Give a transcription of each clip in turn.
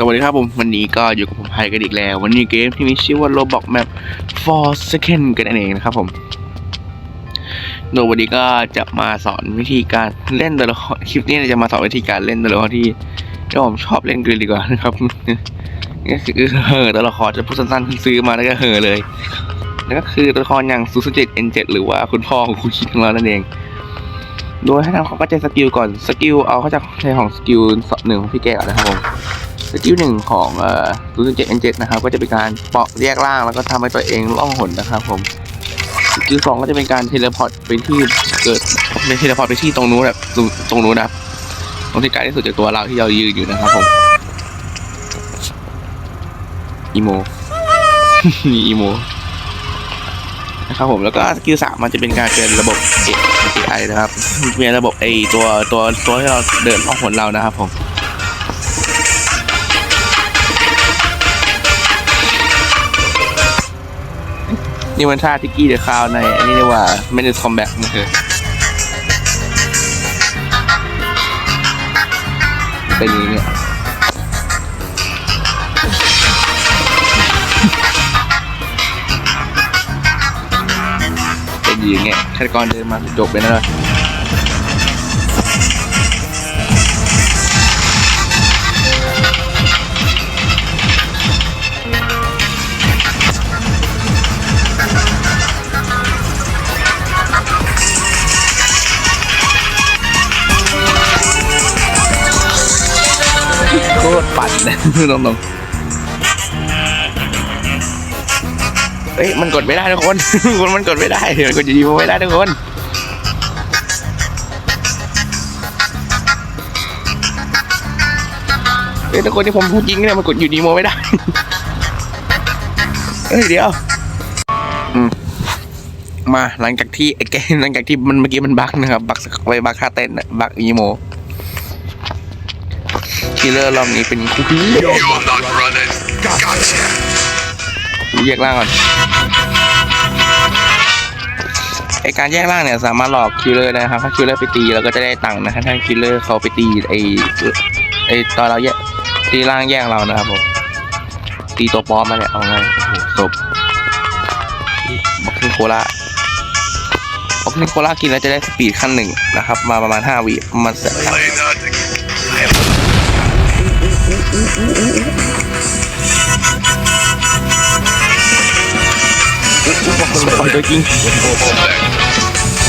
สวัสดีครับผม วันนี้ก็อยู่กับผมไฮกันอีกแล้ว วันนี้เกมที่มีชื่อว่า Roblox Map 4 Second กันนั่นเองนะครับผมโดยวันนี้ก็จะมาสอนวิธีการเล่นตัวละครคลิปนี้จะมาสอนวิธีการเล่นตัวละครที่ที่ผมชอบเล่นกันดีกว่านะครับนี่คือเฮอตัวละครจะพูดสั้นๆซื้อมาแล้วก็เฮอเลยนั่นก็คือตัวละครอย่างซูซูเจ็ดเอ็นเจ็ดหรือว่าคุณพ่อของคุณคิดของเรานั่นเองโดยให้ทำความเข้าใจสกิลก่อนสกิลเอาเข้าจากในของสกิลหนึ่งของพี่แกก่อนนะครับผม สกิลหนึ่งของเอ่อศูนย์เจ็ดเอ็นเจ็ดนะครับ ก็จะเป็นการเปาะแยกล่างแล้วก็ทำให้ตัวเองล่องหนนะครับผมสกิลสองก็จะเป็นการเทเลพอร์ตไปที่เกิดเป็นเทเลพอร์ตไปที่ตรงนู้นแบบตรงนู้นนะตรงที่ไกลที่สุดจากตัวเราที่เรายืนอยู่นะครับผมอีโมมีอีโมนะครับผมแล้วก็สกิลสามมันจะเป็นการเป็นระบบ AI นะครับเป็นระบบไอตัวตัวตัวที่เราเดินล่องหนเรานะครับผม นี่มันท่าทิกกี้เดอะคาวในอันนี้เรียกว่า m a n a g e Combat มันคือเป็นอย่างนี้เป็นอย่างเงี้ยฆาตกรเดินมาจบไปแล้วเลย โคตรปั่นนะตรงๆเอ้ยมันกดไม่ได้ทุกคนคนมันกดไม่ได้เดี๋ยวกดอยู่ดีมันไม่ได้ทุกคนเอ้ยทุกคนที่ผมพูดจริงเนี่ยมันกดอยู่ดีโมไม่ได้เฮ้ยเดี๋ยวมาหลังจากที่ไอ้แกหลังจากที่มันเมื่อกี้มันบักนะครับ บักไว้บั๊กค่าเต้นน่ะบั๊กอีโม คิลเลอร์รอบนี้เป็นคุกกี้ You're not running. Gotcha. แยกล่างก่อนไอการแยกล่างเนี่ยสามารถหลอกคิลเลอร์ได้นะครับถ้าคิลเลอร์ไปตีเราก็จะได้ตังค์นะครับถ้าคิลเลอร์เขาไปตีไอไอตอนเราแยกตีล่างแยกเรานะครับผมตีตัวปลอมมาเนี่ยเอาไงโอ้โหศพบ็อกซิ่งโคล่าบ็อกซิ่งโคล่ากินแล้วจะได้สปีดขั้นหนึ่งนะครับ มาประมาณห้าวิประมาณสัก Play nothing. ปล่อยตัวจริง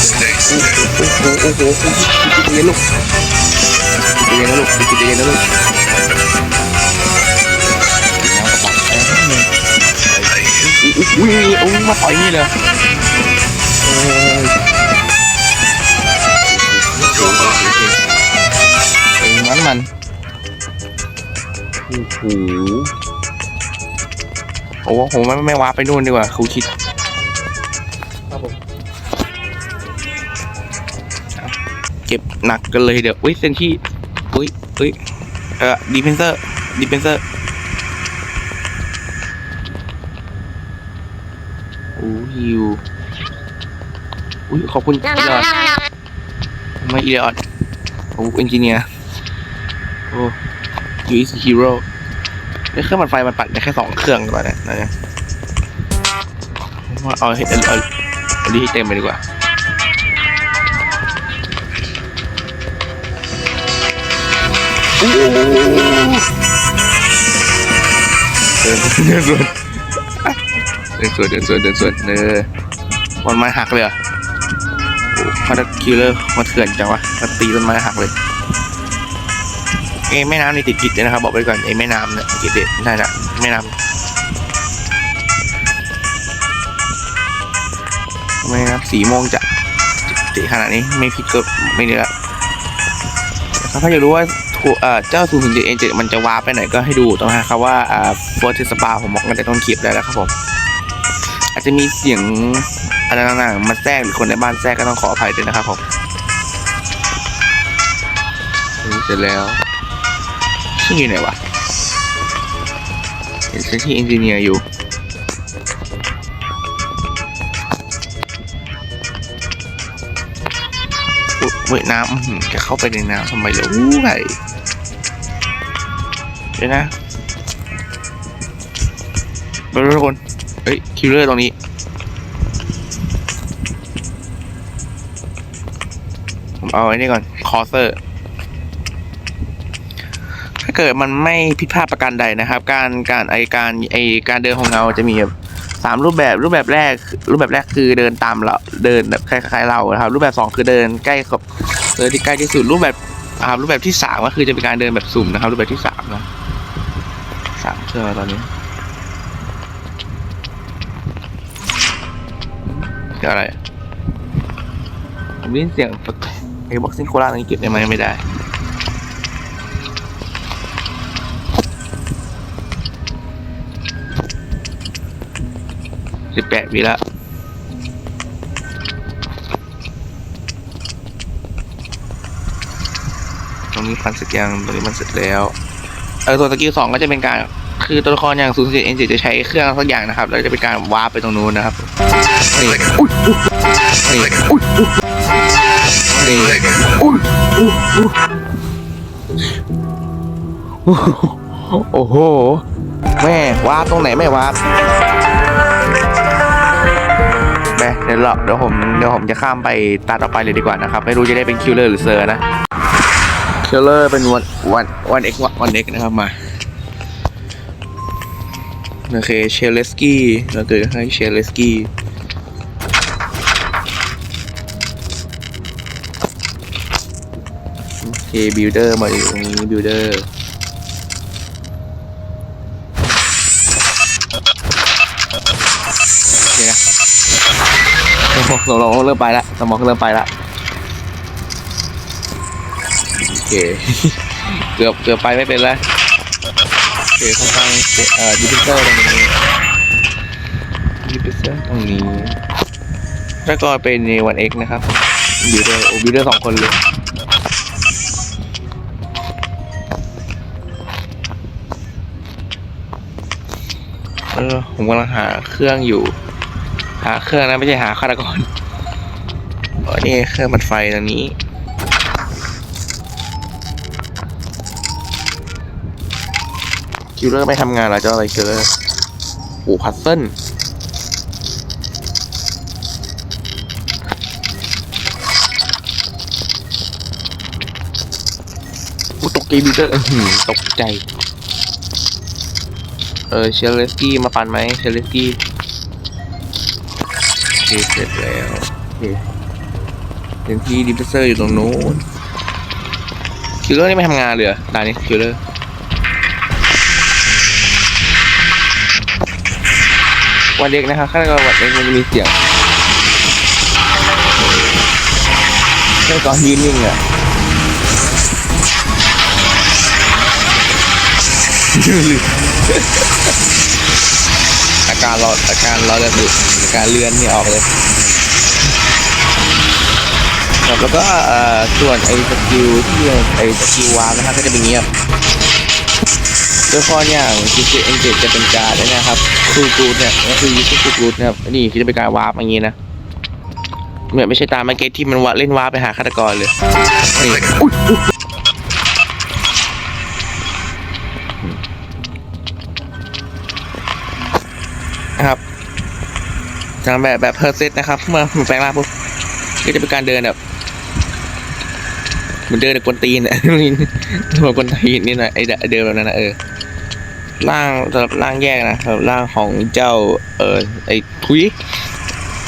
Stay still. โอ้โหโอ้โหเย็นลูกเย็นนะลูกเย็นนะลูกอุ้ยอุ้ยมาต่อยนี่เลย โอ้โหโอ้โหไม่ไม่ว้าไปนู่นดีกว่าครูคิดครับผมเก็บหนักกันเลยเดี๋ยวอุ้ยเซนที่อุ้ยอุ้ยเอ่อดีเพนเซอร์ดีเพนเซอร์โอ้ฮิวอุ้ยขอบคุณอีลอดไม่อีลอดโอ้เอนจิเนียร์โอ้ยูอิสฮีโร่ เครื่องปั่นไฟมันปั่นได้แค่สองเครื่องก่อนเนี่ยนะเนี่ยว่าเอาให้เอาเอาเอาดีให้เต็มไปดีกว่าเดินเดินสวนเดินสวนเดินสวนเดินสวนเออบอลไม้หักเลยเหรอะโอ้มาดักคิลเลอร์มาเถื่อนจังวะมาตีต้นไม้หักเลย เอ้แม่น้ำนี่ติดผิดเลยนะครับ บอกไว้ก่อนไอ้แม่น้ำเนี่ยติดเด็ดได้ละแม่น้ำแม่น้ำสีโมงจะติดขนาดนี้ไม่ผิดก็ไม่เนื้อถ้าอยากรู้ว่าถูกเจ้าสูงถึงเจเอ็นเจ็ดมันจะวาร์ปไปไหนก็ให้ดูตรงนะครับว่าอ่าโฟร์ตสปาผมบอกกันแต่ต้นคลิปได้แล้วครับผม อาจจะมีเสียงอะไรต่างๆมาแทรกหรือคนในบ้านแทรกก็ต้องขออภัยด้วยนะครับผมเสร็จแล้ว ชื่อยู่ไหนวะเห็นชื่อที่เอนจิเนียร์อยู่อุ๊ยเว้ยน้ำจะเข้าไปในน้ำทำไมเหรออู้ไหเดี๋ยวนะไปดูทุกคน เฮ้ย คิลเลอร์ตรงนี้ผมเอาไอ้นี่ก่อน คอเซอร์ ถ้าเกิดมันไม่ผิดพลาดประการใดนะครับ การการไอการไอการเดินของเราจะมีสามรูปแบบรูปแบบแรก รูปแบบแรกคือเดินตามเราเดินแบบคล้ายๆเราครับ รูปแบบสองคือเดินใกล้กับเดินที่ใกล้ที่สุดรูปแบบอ่ารูปแบบที่สามก็คือจะเป็นการเดินแบบสุ่มนะครับ รูปแบบที่สามนะสามเชื่อตอนนี้เอะไรผมได้ยินเสียงไอ้บ็อกซิ่งโคราชนี้เก็บได้ไหมไม่ได้ สิบแปดวิละตรงนี้ฟันเสร็จยังตรงนี้มันเสร็จแล้วเออตัวสกิลสองก็จะเป็นการคือตัวละครอย่างศูนย์เจ็ดเอ็นจ็จะใช้เครื่องสักอย่างนะครับ แล้วจะเป็นการวาร์ปไปตรงนู้นนะครับนี่อุ้ยนี่อุ้ยนี่อุ้ยโอ้โห แม่วาร์ปตรงไหนไม่วาร์ป เดี๋ยวเราเดี๋ยวผมเดี๋ยวผมจะข้ามไปตาต่อไปเลยดีกว่านะครับ ไม่รู้จะได้เป็นคิลเลอร์หรือเซอร์นะคิลเลอร์เป็นวันวันวันเอ็กวันเอ็กนะครับมาโอเคเชลเลสกี้เราเกิดให้เชลเลสกี้โอเคบิลเดอร์มาอยู่ตรงนี้บิลเดอร์ สมองสมองเริ่มไปละสมองเริ่มไปละโอเคเกือบเกือบไปไม่เป็นแล้วโอเคข้างๆเอ่อดิจิตอลตรงนี้ดิจิตอลตรงนี้แล้วก็เป็นในวันเอ็กนะครับบิวเดอร์โอบิเดอร์สองคนเลยเออผมกำลังหาเครื่องอยู่ หาเครื่องนะไม่ใช่หาฆาตกร นี่เครื่องบัดไฟตรงนี้คิวเลอร์ไม่ทำงานแล้วจ้าอะไรคิวเลอร์โอ้พัซเซิลตกใจบิวเตอร์ตกใจ เออเชลเลสกี้มาปั่นไหมเชลเลสกี้โอเคเสร็จแล้วโอเค เป็นที่ดิพเซอร์อยู่ตรงนู้นคิลเลอร์นี่ไม่ทำงานเลยเหรอตานี้คิลเลอร์วันเด็กนะครับข้างในวันเด็กมันจะมีเสียงแค่ตอนยืนนิ่งอะอาการรออาการรอจะดุอาการเลื่อนนี่ออกเลย ครับแล้วก็ส่วนไอ้สกิลที่ไอ้สกิลวาร์นะครับก็จะเป็นเงียบโดยข้ออย่างทีเจเอ็นเจ็จะเป็นการนะครับคูกูดเนี่ยก็คือยูทูคูกูดนะครับนี่คือจะเป็นการวาร์ปอย่างงี้นะเหมือนไม่ใช่ตามมาเก็ตที่มันวเล่นวาร์ปไปหาฆาตกรเลยนี่อุ๊ยอุ๊ยนะครับจากแบบแบบเพอร์เซตนะครับ เมื่อแปลงร่างปุ๊บก็จะเป็นการเดินแบบ มันเดินแบบกวนตีนอะเหมือนกวนตีนนี่น่อยไอเดินแบบนั้นนะเออร่างสำหรับร่างแยกนะสำหรับร่างของเจ้าเออไอ้ทุย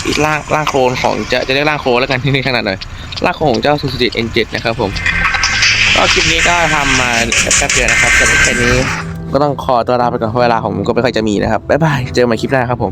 อีกร่างร่างโคลนของจะจะเรียกร่างโคลนแล้วกันที่นี่ขนาดหน่อยร่างโคลนของเจ้าซูซูจิเอ็นเจ็ดนะครับผมก็คลิปนี้ก็ทำมาแป๊บเดียวนะครับสำหรับแค่นี้ก็ต้องขอตัวลาไปก่อนเพราะเวลาผมก็ไม่ค่อยจะมีนะครับบ๊ายบายเจอกันใหม่คลิปหน้าครับผม